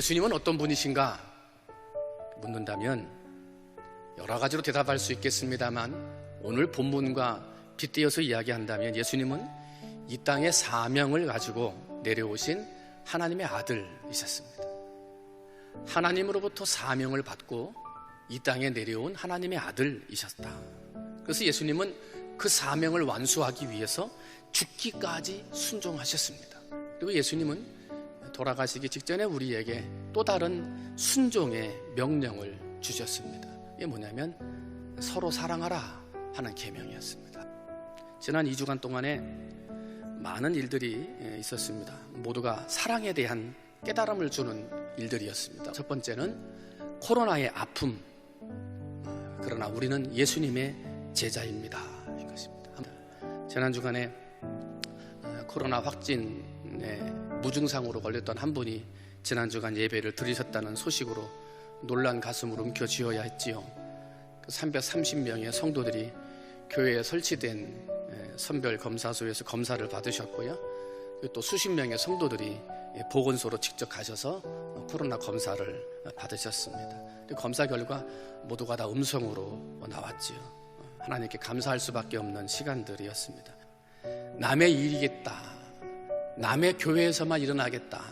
예수님은 어떤 분이신가 묻는다면 여러 가지로 대답할 수 있겠습니다만 오늘 본문과 빗대어서 이야기한다면 예수님은 이 땅의 사명을 가지고 내려오신 하나님의 아들이셨습니다. 하나님으로부터 사명을 받고 이 땅에 내려온 하나님의 아들이셨다. 그래서 예수님은 그 사명을 완수하기 위해서 죽기까지 순종하셨습니다. 그리고 예수님은 돌아가시기 직전에 우리에게 또 다른 순종의 명령을 주셨습니다. 이게 뭐냐면 서로 사랑하라 하는 계명이었습니다. 지난 2주간 동안에 많은 일들이 있었습니다. 모두가 사랑에 대한 깨달음을 주는 일들이었습니다. 첫 번째는 코로나의 아픔. 그러나 우리는 예수님의 제자입니다. 이것입니다. 지난 주간에 코로나 확진에 무증상으로 걸렸던 한 분이 지난 주간 예배를 들으셨다는 소식으로 놀란 가슴으로 움켜쥐어야 했지요. 330명의 성도들이 교회에 설치된 선별 검사소에서 검사를 받으셨고요. 또 수십 명의 성도들이 보건소로 직접 가셔서 코로나 검사를 받으셨습니다. 검사 결과 모두가 다 음성으로 나왔지요. 하나님께 감사할 수밖에 없는 시간들이었습니다. 남의 일이겠다. 남의 교회에서만 일어나겠다.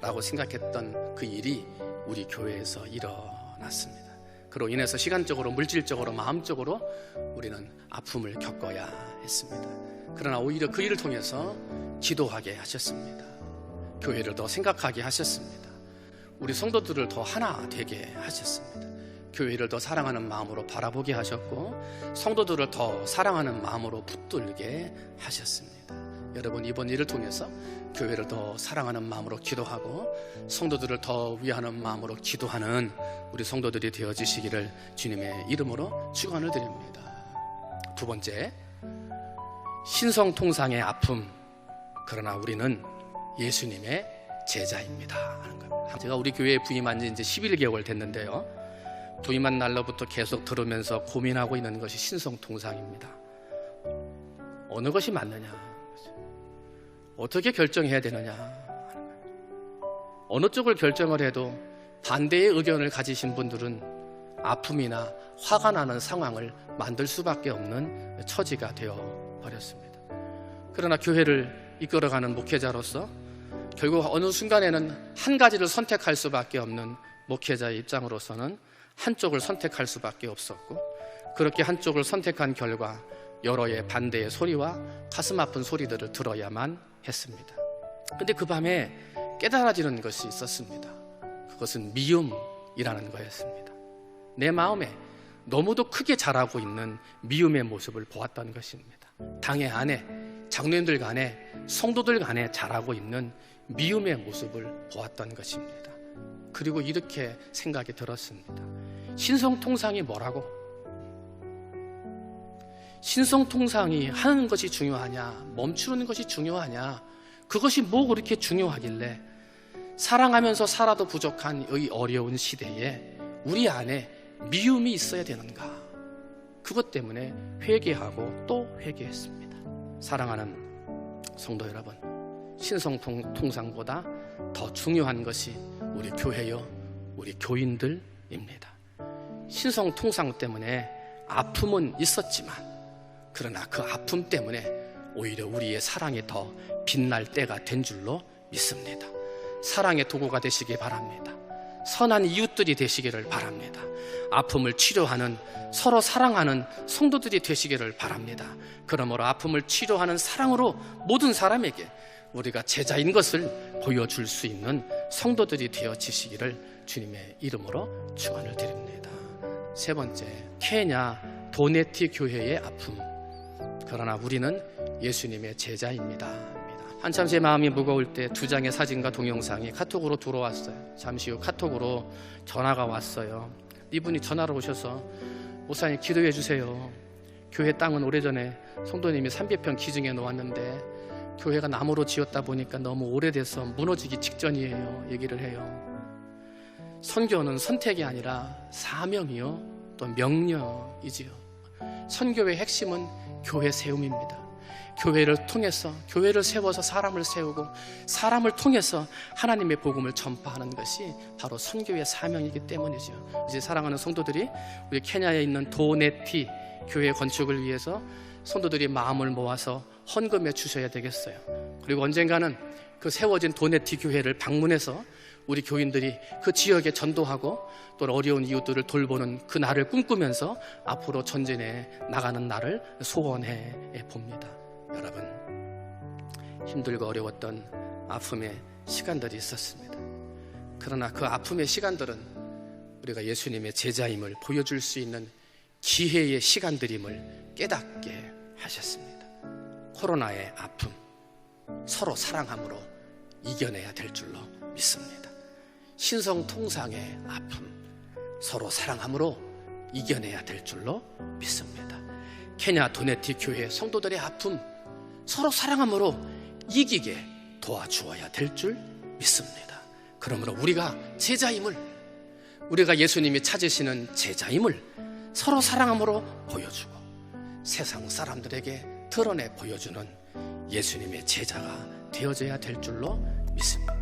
라고 생각했던 그 일이 우리 교회에서 일어났습니다. 그로 인해서 시간적으로, 물질적으로, 마음적으로 우리는 아픔을 겪어야 했습니다. 그러나 오히려 그 일을 통해서 기도하게 하셨습니다. 교회를 더 생각하게 하셨습니다. 우리 성도들을 더 하나 되게 하셨습니다. 교회를 더 사랑하는 마음으로 바라보게 하셨고 성도들을 더 사랑하는 마음으로 붙들게 하셨습니다. 여러분 이번 일을 통해서 교회를 더 사랑하는 마음으로 기도하고 성도들을 더 위하는 마음으로 기도하는 우리 성도들이 되어 주시기를 주님의 이름으로 축원을 드립니다. 두 번째 신성통상의 아픔 그러나 우리는 예수님의 제자입니다. 제가 우리 교회에 부임한 지 이제 11개월 됐는데요. 부임한 날로부터 계속 들으면서 고민하고 있는 것이 신성통상입니다. 어느 것이 맞느냐? 어떻게 결정해야 되느냐? 어느 쪽을 결정을 해도 반대의 의견을 가지신 분들은 아픔이나 화가 나는 상황을 만들 수밖에 없는 처지가 되어 버렸습니다. 그러나 교회를 이끌어가는 목회자로서 결국 어느 순간에는 한 가지를 선택할 수밖에 없는 목회자의 입장으로서는 한쪽을 선택할 수밖에 없었고 그렇게 한쪽을 선택한 결과 여러의 반대의 소리와 가슴 아픈 소리들을 들어야만 했습니다. 근데 그 밤에 깨달아지는 것이 있었습니다. 그것은 미움이라는 거였습니다. 내 마음에 너무도 크게 자라고 있는 미움의 모습을 보았던 것입니다. 당의 안에, 장로님들 간에, 성도들 간에 자라고 있는 미움의 모습을 보았던 것입니다. 그리고 이렇게 생각이 들었습니다. 신성통상이 뭐라고? 신성통상이 하는 것이 중요하냐, 멈추는 것이 중요하냐, 그것이 뭐 그렇게 중요하길래 사랑하면서 살아도 부족한 이 어려운 시대에 우리 안에 미움이 있어야 되는가? 그것 때문에 회개하고 또 회개했습니다. 사랑하는 성도 여러분, 신성통상보다 더 중요한 것이 우리 교회요, 우리 교인들입니다. 신성통상 때문에 아픔은 있었지만, 그러나 그 아픔 때문에 오히려 우리의 사랑이 더 빛날 때가 된 줄로 믿습니다. 사랑의 도구가 되시기 바랍니다. 선한 이웃들이 되시기를 바랍니다. 아픔을 치료하는 서로 사랑하는 성도들이 되시기를 바랍니다. 그러므로 아픔을 치료하는 사랑으로 모든 사람에게 우리가 제자인 것을 보여줄 수 있는 성도들이 되어지시기를 주님의 이름으로 축원을 드립니다. 세 번째, 케냐 도네티 교회의 아픔. 그러나 우리는 예수님의 제자입니다. 한참 제 마음이 무거울 때 두 장의 사진과 동영상이 카톡으로 들어왔어요. 잠시 후 카톡으로 전화가 왔어요. 이분이 전화로 오셔서 목사님 기도해 주세요. 교회 땅은 오래전에 성도님이 300평 기증해 놓았는데 교회가 나무로 지었다 보니까 너무 오래돼서 무너지기 직전이에요. 얘기를 해요. 선교는 선택이 아니라 사명이요. 또 명령이지요. 선교의 핵심은 교회 세움입니다. 교회를 통해서 교회를 세워서 사람을 세우고 사람을 통해서 하나님의 복음을 전파하는 것이 바로 선교의 사명이기 때문이죠. 이제 사랑하는 성도들이 우리 케냐에 있는 도네티 교회 건축을 위해서 성도들이 마음을 모아서 헌금해 주셔야 되겠어요. 그리고 언젠가는 그 세워진 도네티 교회를 방문해서 우리 교인들이 그 지역에 전도하고 또 어려운 이웃들을 돌보는 그 날을 꿈꾸면서 앞으로 전진해 나가는 날을 소원해 봅니다. 여러분, 힘들고 어려웠던 아픔의 시간들이 있었습니다. 그러나 그 아픔의 시간들은 우리가 예수님의 제자임을 보여줄 수 있는 기회의 시간들임을 깨닫게 하셨습니다. 코로나의 아픔, 서로 사랑함으로 이겨내야 될 줄로 믿습니다. 신성통상의 아픔, 서로 사랑함으로 이겨내야 될 줄로 믿습니다. 케냐 도네티 교회 성도들의 아픔, 서로 사랑함으로 이기게 도와주어야 될 줄 믿습니다. 그러므로 우리가 제자임을, 우리가 예수님이 찾으시는 제자임을 서로 사랑함으로 보여주고 세상 사람들에게 드러내 보여주는 예수님의 제자가 되어져야 될 줄로 믿습니다.